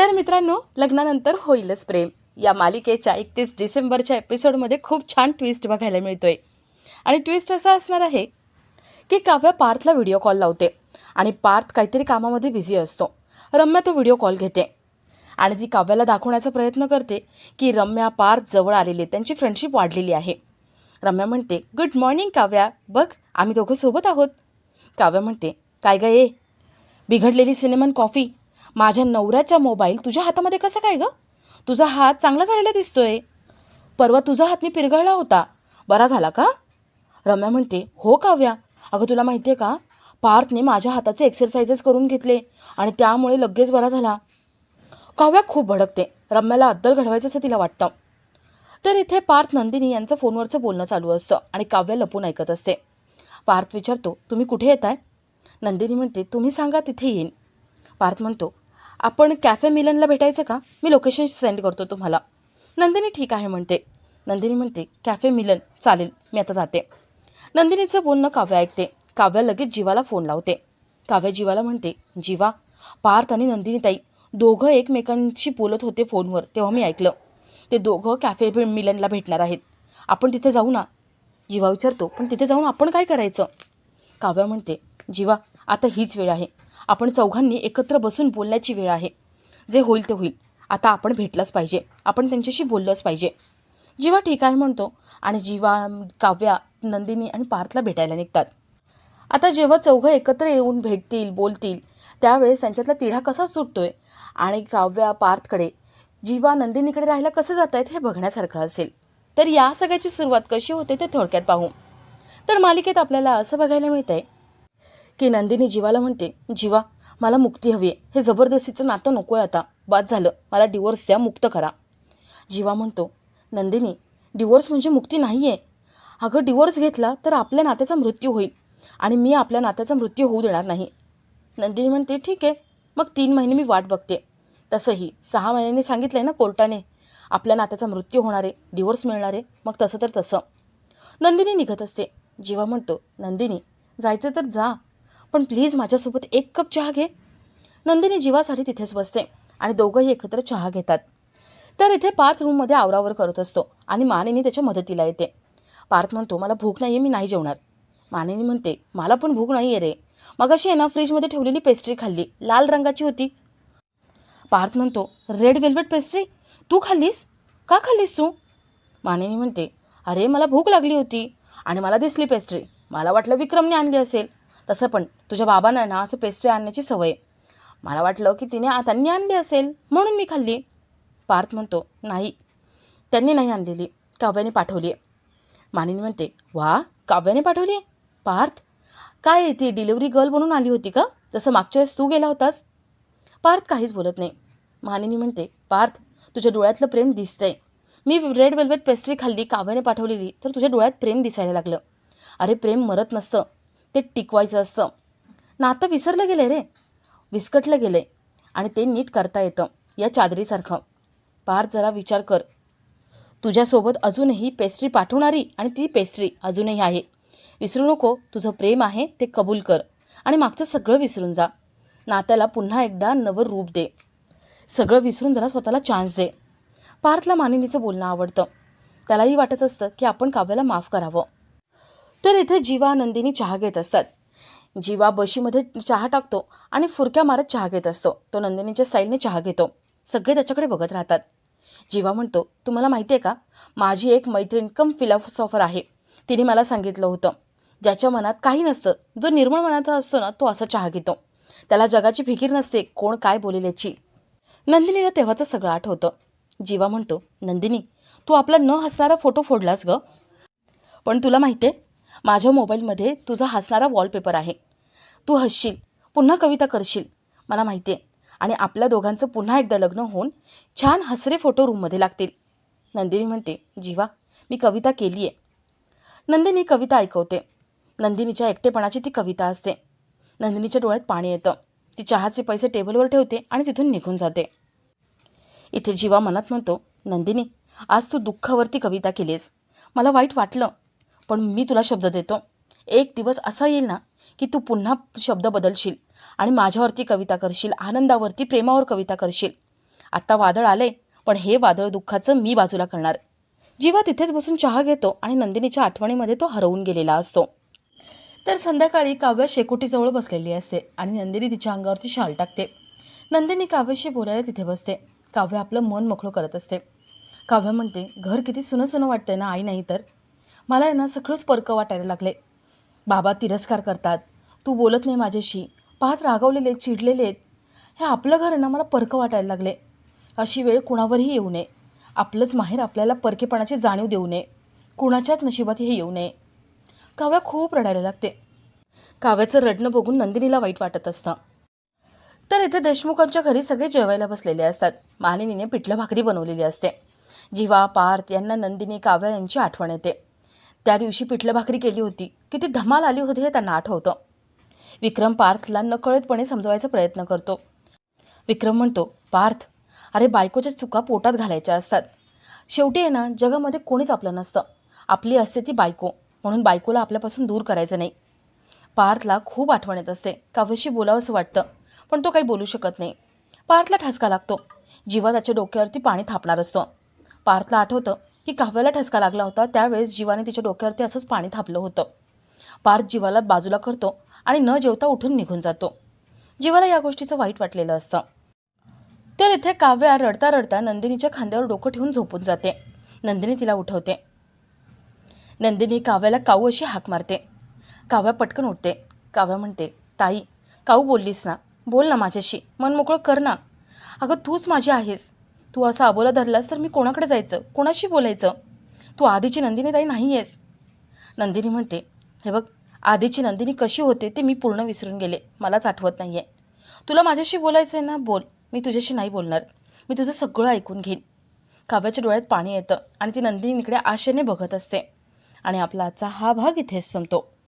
तर मित्रांनो लग्नानंतर होईलच प्रेम. या मालिकेच्या एकतीस डिसेंबरच्या एपिसोडमध्ये खूप छान ट्विस्ट बघायला मिळतोय. आणि ट्विस्ट असा असणार आहे की काव्या पार्थला व्हिडिओ कॉल लावते आणि पार्थ काहीतरी कामामध्ये बिझी असतो. रम्या तो व्हिडिओ कॉल घेते. आणि ती काव्याला दाखवण्याचा प्रयत्न करते की रम्या पार्थ जवळ आलेली त्यांची फ्रेंडशिप वाढलेली आहे. रम्या म्हणते गुड मॉर्निंग काव्या. बघ आम्ही दोघं सोबत आहोत. काव्या म्हणते काय ग ये बिघडलेली सिनेमन कॉफी माझ्या नवऱ्याचा मोबाईल तुझ्या हातामध्ये कसं काय ग? तुझा हात चांगला झालेला दिसतोय. परवा तुझा हात मी पिरगळला होता. बरा झाला का? रम्या म्हणते हो काव्या. अगं तुला माहिती आहे का? पार्थने माझ्या हाताचे एक्सरसाइजेस करून घेतले आणि त्यामुळे लगेच बरा झाला. काव्या खूप भडकते. रम्याला अद्दल घडवायचं असं तिला वाटतं. तर इथे पार्थ नंदिनी यांचं फोनवरचं बोलणं चालू असतं आणि काव्य लपून ऐकत असते. पार्थ विचारतो तुम्ही कुठे येत आहे नंदिनी म्हणते तुम्ही सांगा तिथे येईन. पार्थ म्हणतो आपण कॅफे मिलनला भेटायचं का? मी लोकेशन सेंड करतो तुम्हाला. नंदिनी ठीक आहे म्हणते. नंदिनी म्हणते कॅफे मिलन चालेल मी आता जाते. नंदिनीचं बोलणं काव्या ऐकते. काव्या लगेच जीवाला फोन लावते. काव्या जीवाला म्हणते जीवा पार्थ आणि नंदिनी ताई दोघं एकमेकांशी बोलत होते फोनवर तेव्हा मी ऐकलं. ते दोघं कॅफे मिलनला भेटणार आहेत. आपण तिथे जाऊ ना. जीवा विचारतो पण तिथे जाऊन आपण काय करायचं? काव्या म्हणते जीवा आता हीच वेळ आहे. आपण चौघांनी एकत्र बसून बोलण्याची वेळ आहे. जे होईल ते होईल. आता आपण भेटलंच पाहिजे. आपण त्यांच्याशी बोललंच पाहिजे. जीवा ठीक आहे म्हणतो आणि जीवा काव्या नंदिनी आणि पार्थला भेटायला निघतात. आता जेव्हा चौघं एकत्र येऊन भेटतील बोलतील त्यावेळेस त्यांच्यातला तिढा कसा सुटतोय? आणि काव्या पार्थकडे जीवा नंदिनीकडे राहायला कसं जात आहेत हे बघण्यासारखं असेल. तर या सगळ्याची सुरुवात कशी होते ते थोडक्यात पाहू. तर मालिकेत आपल्याला असं बघायला मिळतंय की नंदिनी जीवाला म्हणते जीवा मला मुक्ती हवी आहे. हे जबरदस्तीचं नातं नको आहे आता. बाद झालं. मला डिवोर्स द्या मुक्त करा. जीवा म्हणतो नंदिनी डिवोर्स म्हणजे मुक्ती नाही आहे अगं डिवोर्स घेतला तर आपल्या नात्याचा मृत्यू होईल आणि मी आपल्या नात्याचा मृत्यू होऊ देणार नाही. नंदिनी म्हणते ठीक आहे. मग तीन महिने मी वाट बघते. तसंही सहा महिन्यांनी सांगितलं आहे ना कोर्टाने आपल्या नात्याचा मृत्यू होणार आहे. डिवोर्स मिळणार आहे. मग तसं तर तसं. नंदिनी निघत असते. जीवा म्हणतो नंदिनी जायचं तर जा. पण प्लीज माझ्यासोबत एक कप चहा घे. नंदिनी जीवासाठी तिथेच बसते आणि दोघंही एकत्र चहा घेतात. तर इथे पार्थ रूममध्ये आवरावर करत असतो आणि मानेनी त्याच्या मदतीला येते. पार्थ म्हणतो मला भूक नाही आहे मी नाही जेवणार. मानेनी म्हणते मला पण भूक नाही आहे रे. मगाशी आहे ना फ्रीजमध्ये ठेवलेली पेस्ट्री खाल्ली. लाल रंगाची होती. पार्थ म्हणतो रेड वेल्वेट पेस्ट्री तू खाल्लीस? का खाल्लीस तू? मानेनी म्हणते अरे मला भूक लागली होती आणि मला दिसली पेस्ट्री मला वाटलं विक्रमने आणली असेल. तसं पण तुझ्या बाबांना ना असं पेस्ट्री आणण्याची सवय. मला वाटलं की तिने त्यांनी आणली असेल म्हणून मी खाल्ली. पार्थ म्हणतो नाही. त्यांनी नाही आणलेली काव्याने पाठवली. आहे मानिनी म्हणते वा काव्याने पाठवली? पार्थ काय आहे ती डिलिव्हरी गर्ल बनून आली होती का? जसं मागच्या वेळेस तू गेला होतास. पार्थ काहीच बोलत नाही. मानिनी म्हणते पार्थ तुझ्या डोळ्यातलं प्रेम दिसतंय. मी रेड वेल्वेट पेस्ट्री खाल्ली काव्याने पाठवलेली तर तुझ्या डोळ्यात प्रेम दिसायला लागलं. अरे प्रेम मरत नसतं. ते टिकवायचं असतं. नातं विसरलं गेलं रे. विस्कटलं गेलं आणि ते नीट करता येतं. या चादरीसारखं. पार जरा विचार कर. तुझ्यासोबत अजूनही पेस्ट्री पाठवणारी आणि ती पेस्ट्री अजूनही आहे. विसरू नको. तुझं प्रेम आहे ते कबूल कर. आणि मागचं सगळं विसरून जा. नात्याला पुन्हा एकदा नवं रूप दे. सगळं विसरून जरा स्वतःला चान्स दे. पार्थला मानिनीचं बोलणं आवडतं. त्यालाही वाटत असतं की आपण काव्याला माफ करावं. तर इथे जीवा नंदिनी चहा घेत असतात. जीवा बशीमध्ये चहा टाकतो आणि फुरक्या मारत चहा घेत असतो. तो नंदिनीच्या स्टाईलने चहा घेतो. सगळे त्याच्याकडे बघत राहतात. जीवा म्हणतो तुम्हाला माहिती आहे का? माझी एक मैत्रीण कम फिलॉसॉफर आहे. तिने मला सांगितलं होतं. ज्याच्या मनात काही नसतं जो निर्मळ मनाचा असतो ना तो असा चहा घेतो. त्याला जगाची फिकीर नसते कोण काय बोलेल याची. नंदिनीला तेव्हाचं सगळं आठवतं. जीवा म्हणतो नंदिनी तू आपला न हसणारा फोटो फोडलास ग. पण तुला माहिती आहे माझ्या मोबाईलमध्ये तुझा हसणारा वॉलपेपर आहे. तू हसशील पुन्हा कविता करशील मला माहिती आहे आणि आपल्या दोघांचं पुन्हा एकदा लग्न होऊन छान हसरे फोटो रूममध्ये लागतील. नंदिनी म्हणते जीवा मी कविता केली आहे नंदिनी कविता ऐकवते. नंदिनीच्या एकटेपणाची ती कविता असते. नंदिनीच्या डोळ्यात पाणी येतं. ती चहाचे पैसे टेबलवर ठेवते आणि तिथून निघून जाते. इथे जीवा मनात म्हणतो नंदिनी आज तू दुःखावरती कविता केलीस मला वाईट वाटलं पण मी तुला शब्द देतो. एक दिवस असा येईल ना की तू पुन्हा शब्द बदलशील आणि माझ्यावरती कविता करशील आनंदावरती प्रेमावर कविता करशील. आत्ता वादळ आले पण हे वादळ दुःखाचं मी बाजूला करणार. जीवा तिथेच बसून चहा घेतो आणि नंदिनीच्या आठवणीमध्ये तो हरवून गेलेला असतो. तर संध्याकाळी काव्या शेकोटीजवळ बसलेली असते आणि नंदिनी तिच्या अंगावरती शाल टाकते. नंदिनी काव्याशी बोलायला तिथे बसते. काव्य आपलं मन मोकळं करत असते. काव्य म्हणते घर किती सुनं सुनं वाटतंय ना आई नाही तर. मला आहे ना सगळंच परकं वाटायला लागले बाबा तिरस्कार करतात. तू बोलत नाही माझ्याशी. पाहत रागवलेले चिडलेले आहेत. हे आपलं घर आहे ना मला परकं वाटायला लागले अशी वेळ कुणावरही येऊ नये. आपलंच माहेर आपल्याला परकेपणाची जाणीव देऊ नये. कुणाच्याच नशिबात हे येऊ नये. काव्या खूप रडायला लागते. काव्याचं रडणं बघून नंदिनीला वाईट वाटत असतं. तर इथे देशमुखांच्या घरी सगळे जेवायला बसलेले असतात. मालिनीने पिठलं भाकरी बनवलेली असते. जीवा पार्थ यांना नंदिनी काव्या यांची आठवण येते. त्या दिवशी पिठलं भाकरी केली होती. किती धमाल आली होती हे त्यांना आठवतं. विक्रम पार्थला नकळतपणे समजवायचा प्रयत्न करतो. विक्रम म्हणतो पार्थ अरे बायकोच्या चुका पोटात घालायच्या असतात. शेवटी आहे ना जगामध्ये कोणीच आपलं नसतं. आपली असते ती बायको. म्हणून बायकोला आपल्यापासून दूर करायचं नाही. पार्थला खूप आठवण येत असते. काव्याशी बोलावंसं वाटतं पण तो काही बोलू शकत नाही. पार्थला ठसका लागतो. जीवा त्याच्या डोक्यावरती पाणी थापणार असतो. पार्थला आठवतं की काव्याला ठसका लागला होता त्यावेळेस जीवाने तिच्या डोक्यावरती असंच पाणी थापलं होतं. पार्थ जीवाला बाजूला करतो आणि न जेवता उठून निघून जातो. जीवाला या गोष्टीचं वाईट वाटलेलं असतं. तर इथे काव्या रडता रडता नंदिनीच्या खांद्यावर डोकं ठेवून झोपून जाते. नंदिनी तिला उठवते. नंदिनी काव्याला काऊ अशी हाक मारते. काव्या पटकन उठते. काव्या म्हणते ताई काऊ बोललीस ना? बोल ना माझ्याशी. मन मोकळं कर ना. अगं तूच माझी आहेस. तू असा अबोला धरलास तर मी कोणाकडे जायचं? कोणाशी बोलायचं? तू आधीची नंदिनी ताई नाही आहेस नंदिनी म्हणते हे बघ आधीची नंदिनी कशी होते ते मी पूर्ण विसरून गेले. मलाच आठवत नाही आहे तुला माझ्याशी बोलायचं आहे ना बोल. मी तुझ्याशी नाही बोलणार. मी तुझं सगळं ऐकून घेईन. काव्याच्या डोळ्यात पाणी येतं आणि ती नंदिनीकडे आशेने बघत असते. आणि आपला आजचा हा भाग इथेच संपतो.